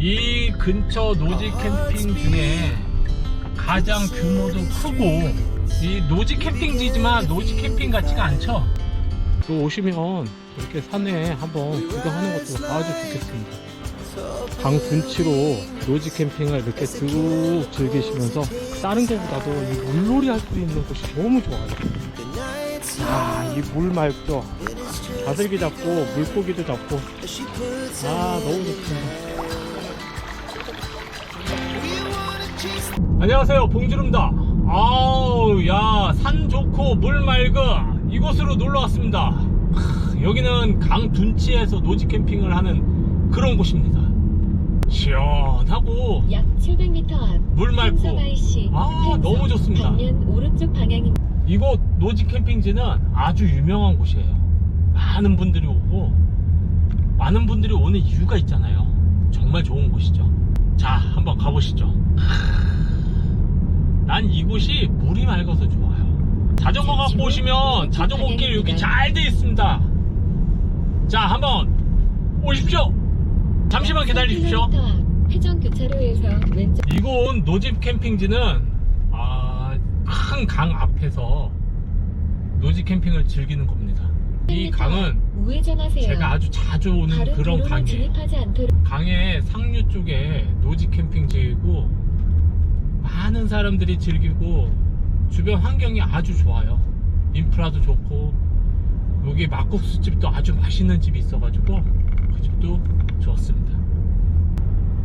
이 근처 노지 캠핑 중에 가장 규모도 크고 이 노지 캠핑지지만 노지 캠핑 같지가 않죠. 또 오시면 이렇게 산에 한번 구경하는 것도 아주 좋겠습니다. 강 둔치로 노지 캠핑을 이렇게 쭉 즐기시면서 다른 것보다도 이 물놀이 할 수 있는 곳이 너무 좋아요. 아, 이 물 맑죠? 가슬기 잡고 물고기도 잡고 아, 너무 좋습니다. 안녕하세요, 봉주름다. 아우, 야, 산 좋고 물 맑은 이곳으로 놀러 왔습니다. 크, 여기는 강 둔치에서 노지 캠핑을 하는 그런 곳입니다. 시원하고 약 700m 앞물 맑고 아, 너무 좋습니다. 반면 오른쪽 방향입니다. 이곳 노지 캠핑지는 아주 유명한 곳이에요. 많은 분들이 오고 많은 분들이 오는 이유가 있잖아요. 정말 좋은 곳이죠. 자, 한번 가보시죠. 난 이곳이 물이 맑아서 좋아요. 자전거 갖고 오시면 자전거 길 여기 잘 돼 있습니다. 자, 한번 오십시오. 잠시만 기다리십시오. 3km 앞 회전 교차로에서 왼쪽 이곳 노집 캠핑지는 아, 큰 강 앞에서 노지 캠핑을 즐기는 겁니다. 이 강은 우회전하세요. 제가 아주 자주 오는 그런 강이에요. 강의 상류 쪽에 노지 캠핑지이고 많은 사람들이 즐기고 주변 환경이 아주 좋아요. 인프라도 좋고 여기 막국수 집도 아주 맛있는 집이 있어가지고 그 집도 좋습니다.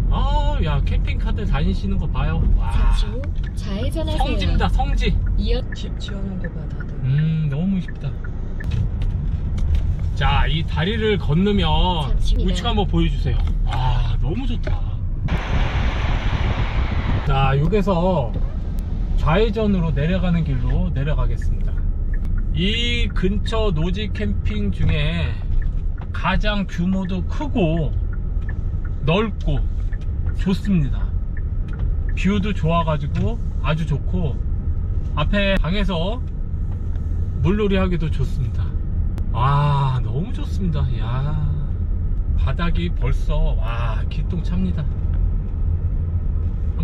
아, 야 캠핑카들 다니시는 거 봐요. 와, 잠시 후 좌회전하세요. 성지입니다, 성지. 이어 집 지어놓은 거 봐 다들 음 너무 쉽다 자 이 다리를 건너면. 우측 한번 보여주세요 아 너무 좋다 자 여기서 좌회전으로 내려가는 길로 내려가겠습니다 이 근처 노지 캠핑 중에 가장 규모도 크고 넓고 좋습니다 뷰도 좋아가지고 아주 좋고 앞에 강에서 물놀이 하기도 좋습니다. 와, 너무 좋습니다. 야 바닥이 벌써, 와, 기똥 찹니다.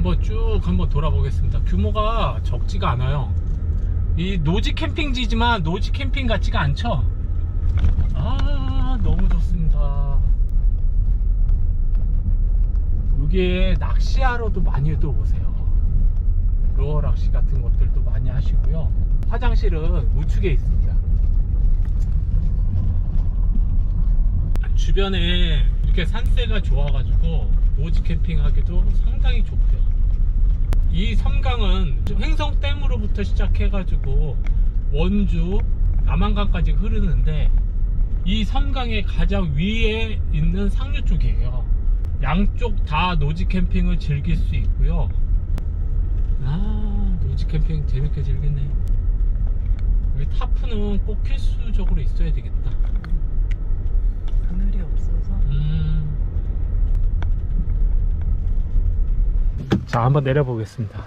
한번 쭉 한번 돌아보겠습니다. 규모가 적지가 않아요. 이 노지 캠핑지지만 노지 캠핑 같지가 않죠? 아, 너무 좋습니다. 여기에 낚시하러도 많이들 오세요. 루어 낚시 같은 것들도 많이 하시고요. 화장실은 우측에 있습니다. 주변에 이렇게 산세가 좋아가지고 노지 캠핑하기도 상당히 좋고요. 이 섬강은 횡성댐으로부터 시작해가지고 원주, 남한강까지 흐르는데 이 섬강의 가장 위에 있는 상류 쪽이에요. 양쪽 다 노지 캠핑을 즐길 수 있고요. 아, 노지 캠핑 재밌게 즐겼네. 여기 타프는 꼭 필수적으로 있어야 되겠다. 그늘이 없어서 음. 자, 한번 내려 보겠습니다.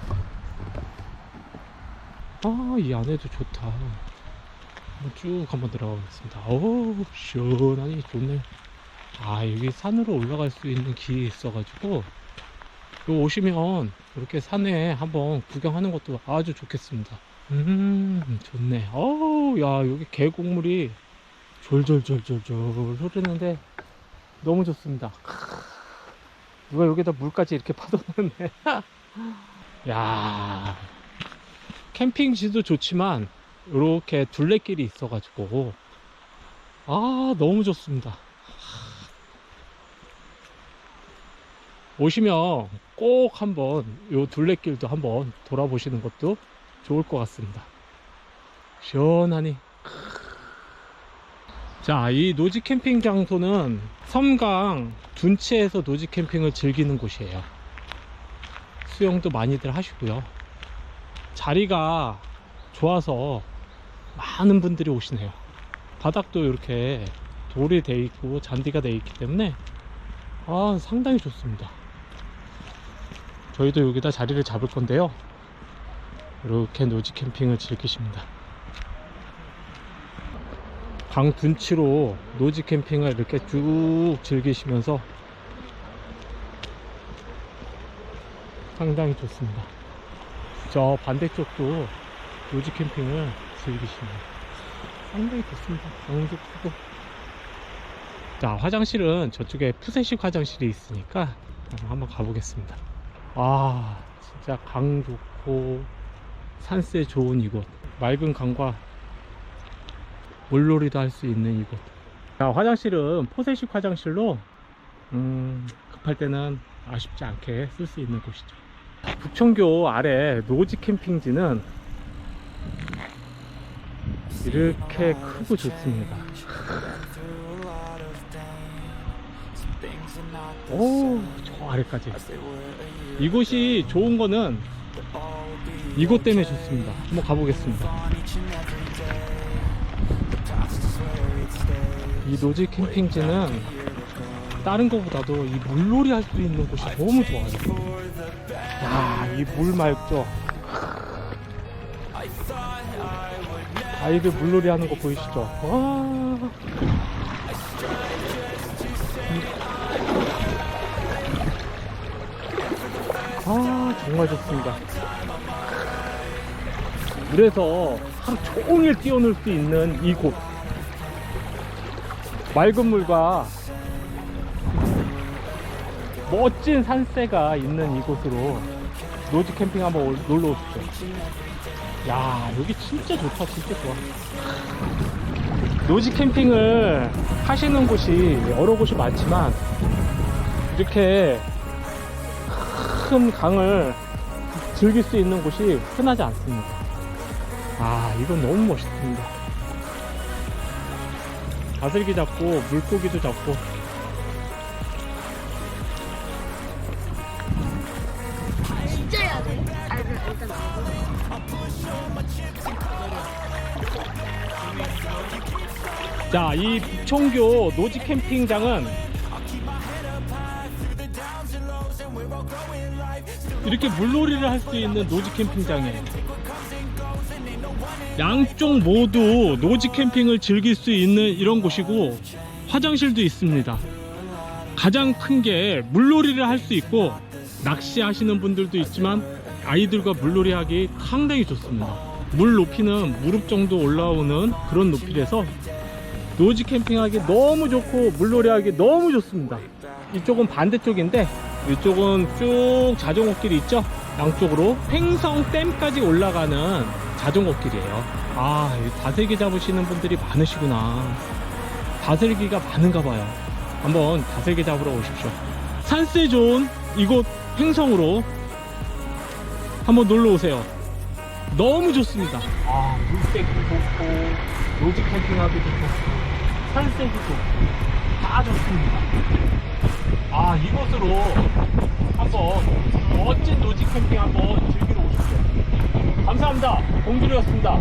아, 이 안에도 좋다. 쭉 한번 들어가 보겠습니다. 어우, 시원하니 좋네. 아, 여기 산으로 올라갈 수 있는 길이 있어 가지고, 요 오시면 이렇게 산에 한번 구경하는 것도 아주 좋겠습니다. 음, 좋네. 어우, 야, 여기 계곡물이 졸졸졸졸졸 흐르는데 너무 좋습니다. 누가 여기다 물까지 이렇게 파놓는데. 야 캠핑지도 좋지만 이렇게 둘레길이 있어 가지고 아 너무 좋습니다. 오시면 꼭 한번 요 둘레길도 한번 돌아보시는 것도 좋을 것 같습니다. 시원하니. 자, 이 노지 캠핑 장소는 섬강 둔치에서 노지 캠핑을 즐기는 곳이에요. 수영도 많이들 하시고요. 자리가 좋아서 많은 분들이 오시네요. 바닥도 이렇게 돌이 돼 있고 잔디가 돼 있기 때문에 아, 상당히 좋습니다. 저희도 여기다 자리를 잡을 건데요. 이렇게 노지 캠핑을 즐기십니다. 강 둔치로 노지 캠핑을 이렇게 쭉 즐기시면서 상당히 좋습니다. 저 반대쪽도 노지 캠핑을 즐기시면 상당히 좋습니다. 크고. 자, 화장실은 저쪽에 푸세식 화장실이 있으니까 한번 가보겠습니다. 아, 진짜 강 좋고 산세 좋은 이곳. 맑은 강과 물놀이도 할 수 있는 이곳. 자, 화장실은 포세식 화장실로 음, 급할 때는 아쉽지 않게 쓸 수 있는 곳이죠. 북천교 아래 노지 캠핑지는 이렇게 크고 좋습니다. 오, 저 아래까지. 이곳이 좋은 거는 이곳 때문에 좋습니다. 한번 가보겠습니다. 이 노지 캠핑지는 다른 것보다도 이 물놀이 할 수 있는 곳이 너무 좋아요. 야, 이 물 맑죠? 아이들 물놀이 하는 거 보이시죠? 와. 아, 정말 좋습니다. 물에서 하루 종일 뛰어놀 수 있는 이곳. 맑은 물과 멋진 산세가 있는 이곳으로 노지 캠핑 한번 올- 놀러 오십시오. 야, 여기 진짜 좋다, 진짜 좋아. 노지 캠핑을 하시는 곳이 여러 곳이 많지만 이렇게 큰 강을 즐길 수 있는 곳이 흔하지 않습니다. 아, 이건 너무 멋있습니다. 바슬기 잡고 물고기도 잡고 진짜 해야 돼? 아, 일단, 일단 나와. 자, 이 북청교 노지 캠핑장은 이렇게 물놀이를 할 수 있는 노지 캠핑장이에요. 양쪽 모두 노지 캠핑을 즐길 수 있는 이런 곳이고 화장실도 있습니다. 가장 큰 게 물놀이를 할 수 있고 낚시하시는 분들도 있지만 아이들과 물놀이 하기 상당히 좋습니다. 물 높이는 무릎 정도 올라오는 그런 높이라서 노지 캠핑하기 너무 좋고 물놀이 하기 너무 좋습니다. 이쪽은 반대쪽인데 이쪽은 쭉 자전거 길이 있죠? 양쪽으로 횡성 댐까지 올라가는 자전거 길이에요. 아, 이 다슬기 잡으시는 분들이 많으시구나. 다슬기가 많은가 봐요. 한번 다슬기 잡으러 오십시오. 산세 좋은 이곳 횡성으로 한번 놀러 오세요. 너무 좋습니다. 아, 물색도 좋고, 노지 캠핑하기도 좋고, 산색이 좋고, 다 좋습니다. 아, 이곳으로 한번 멋진 노지 캠핑 한번 오십시오. 감사합니다. 공주리였습니다.